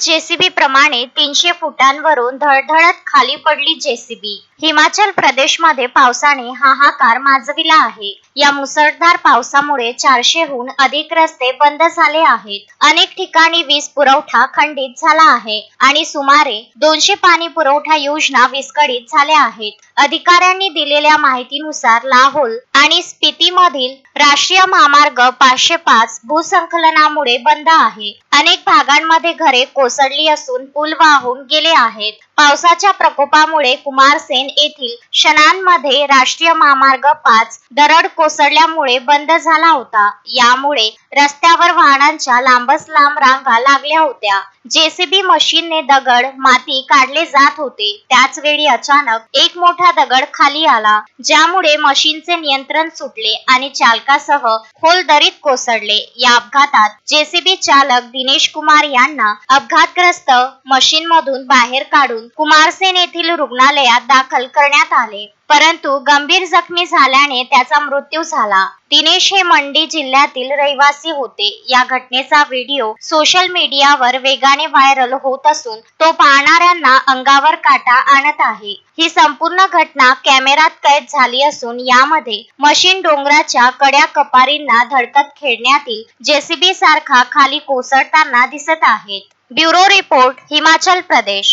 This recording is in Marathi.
जेसीबी प्रमाणे तीनशे फुटांवरून धडधडत खाली पडली जेसीबी. हिमाचल प्रदेशमध्ये पावसाने हाहाकार माजविला आहे. या मुसळधार पावसामुळे चारशेहून अधिक रस्ते बंद झाले आहेत. अनेक ठिकाणी वीज पुरवठा खंडित झाला आहे आणि सुमारे दोनशे पाणी पुरवठा योजना विस्कळीत झाल्या आहेत. अधिकाऱ्यांनी दिलेल्या माहितीनुसार लाहोल आणि स्पिती मधील राष्ट्रीय महामार्ग पाचशे पाच भूसंकलनामुळे बंद आहे. अनेक भागांमध्ये घरे कोसळली असून पूल वाहून गेले आहेत. पावसाच्या प्रकोपामुळे कुमारसेन येथील शनांमध्ये राष्ट्रीय महामार्ग पाच दरड कोसळल्यामुळे बंद झाला होता. यामुळे रस्त्यावर वाहनांच्या लांबच लांब रांगा लागल्या होत्या. जेसीबी मशीनने दगड माती काढले जात होते. त्याच वेळी अचानक एक मोठा दगड खाली आला ज्यामुळे मशीनचे नियंत्रण सुटले आणि चालकासह खोल दरीत कोसळले. या अपघातात जेसीबी चालक दिनेश कुमार यांना अपघातग्रस्त मशीन मधून बाहेर काढून कुमारसेन येथील रुग्णालयात दाखल करण्यात आले. परंतु गंभीर जखमी झाल्याने त्याचा मृत्यू झाला. दिनेश हे मंडी जिल्ह्यातील रहिवासी होते. या घटनेचा व्हिडिओ सोशल मीडियावर वेगाने व्हायरल होत असून तो पाहणाऱ्यांना अंगावर काटा आणत आहे. ही संपूर्ण घटना कॅमेरात कैद झाली असून यामध्ये मशीन डोंगराच्या कड्या कपारींना धडकत खेळण्यातील जेसीबी सारखा खाली कोसळताना दिसत आहेत. Bureau report Himachal Pradesh.